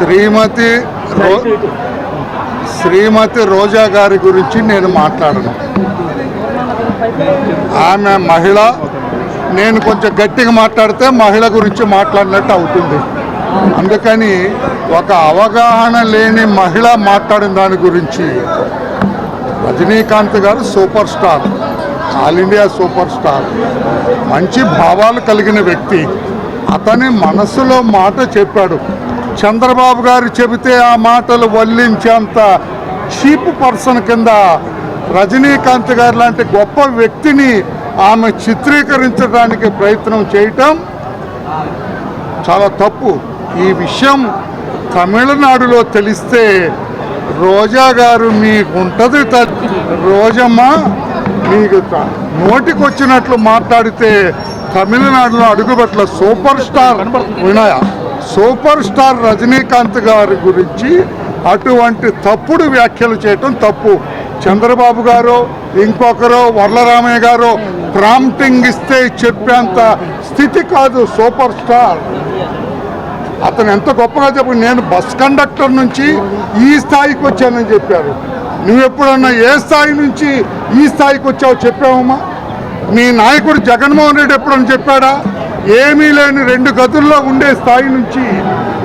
శ్రీమతి రో- శ్రీమతి రోజా గారి గురించి నేను మాట్లాడను. ఆమె మహిళ నేను కొంచెం గట్టిగా మాట్లాడితే మహిళ గురించి మాట్లాడినట్టు అవుతుంది. అందుకని ఒక అవగాహన లేని మహిళ మాట్లాడిన దాని గురించి. Rajinikanth garu super star. All India super star. మంచి భావాలు కలిగిన వ్యక్తి. అతని మనసులో మాట చెప్పాడు. చంద్రబాబు గారు చెబితే ఆ మాటలు వల్లించేంత చీప్ పర్సన్ కింద రజనీకాంత్ గారు లాంటి గొప్ప వ్యక్తిని ఆమె చిత్రీకరించడానికి ప్రయత్నం చేయటం చాలా తప్పు. ఈ విషయం తమిళనాడులో తెలిస్తే రోజా గారు మీకు ఉంటుంది త- రోజమ్మ మీకు నోటికొచ్చినట్లు మాట్లాడితే తమిళనాడులో అడుగుబట్ల సూపర్ స్టార్ వినయ. సూపర్ స్టార్ రజనీకాంత్ గారి గురించి అటువంటి తప్పుడు వ్యాఖ్యలు చేయటం తప్పు. చంద్రబాబు గారు ఇంకొకరు వరలరామయ్య గారు ప్రాంప్టింగ్ ఇస్తే చెప్పేంత స్థితి కాదు సూపర్ స్టార్. అతను ఎంత గొప్పగా చెప్పు నేను బస్ కండక్టర్ నుంచి ఈ స్థాయికి వచ్చానని చెప్పారు. నువ్వు ఎప్పుడన్నా ఏ స్థాయి నుంచి ఈ స్థాయికి వచ్చావో చెప్పావమ్మా? నీ నాయకుడు జగన్మోహన్ రెడ్డి ఎప్పుడని చెప్పాడా? ఏమీ లేని రెండు గదుల్లో ఉండే స్థాయి నుంచి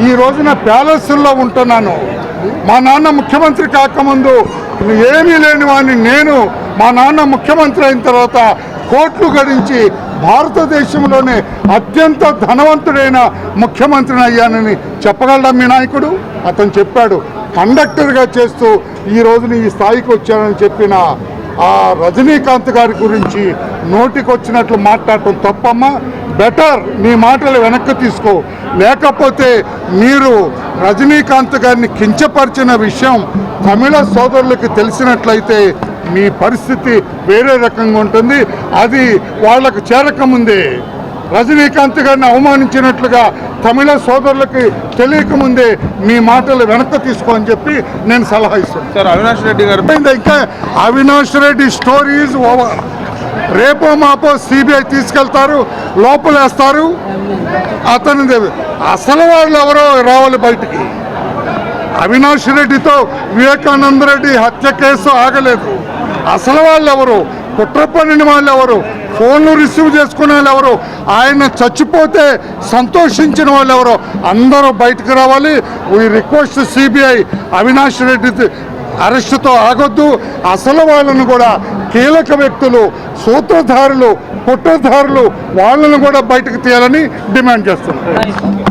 ఈ రోజున ప్యాలెస్ల్లో ఉంటున్నాను. మా నాన్న ముఖ్యమంత్రి కాకముందు ఏమీ లేని వాడిని నేను మా నాన్న ముఖ్యమంత్రి అయిన తర్వాత కోట్లు గడించి భారతదేశంలోనే అత్యంత ధనవంతుడైన ముఖ్యమంత్రిని అయ్యానని చెప్పగలడా మీ నాయకుడు? అతను చెప్పాడు కండక్టర్గా చేస్తూ ఈ రోజున ఈ స్థాయికి వచ్చానని చెప్పిన ఆ రజనీకాంత్ గారి గురించి నోటికొచ్చినట్లు మాట్లాడటం తప్పమ్మా. బెటర్ నీ మాటలు వెనక్కి తీసుకో. లేకపోతే మీరు రజనీకాంత్ గారిని కించపరిచిన విషయం తమిళ సోదరులకు తెలిసినట్లయితే మీ పరిస్థితి వేరే రకంగా ఉంటుంది. అది వాళ్ళకు చేరకముందే. రజనీకాంత్ గారిని అవమానించినట్లుగా తమిళ సోదరులకి తెలియకముందే మీ మాటలు వెనక్కి తీసుకో అని చెప్పి నేను సలహా ఇస్తాను సార్ అవినాష్ రెడ్డి గారు ఇంకా Avinash Reddy story is over రేపో మాపో సిబిఐ తీసుకెళ్తారు లోపలేస్తారు. అతని అసలు వాళ్ళు ఎవరో రావాలి బయటికి. అవినాష్ రెడ్డితో వివేకానంద రెడ్డి హత్య కేసు ఆగలేదు. అసలు వాళ్ళు ఎవరు? కుట్ర పన్నిన వాళ్ళు ఎవరు? ఫోన్లు రిసీవ్ చేసుకునే వాళ్ళు ఎవరు? ఆయన చచ్చిపోతే సంతోషించిన వాళ్ళు ఎవరు? అందరూ బయటకు రావాలి. ఈ రిక్వెస్ట్ సిబిఐ అవినాష్ రెడ్డి అరెస్టుతో ఆగొద్దు. అసలు వాళ్ళను కూడా కీలక వ్యక్తులు సూత్రధారులు కుట్రధారులు వాళ్ళను కూడా బయటకు తీయాలని డిమాండ్ చేస్తున్నారు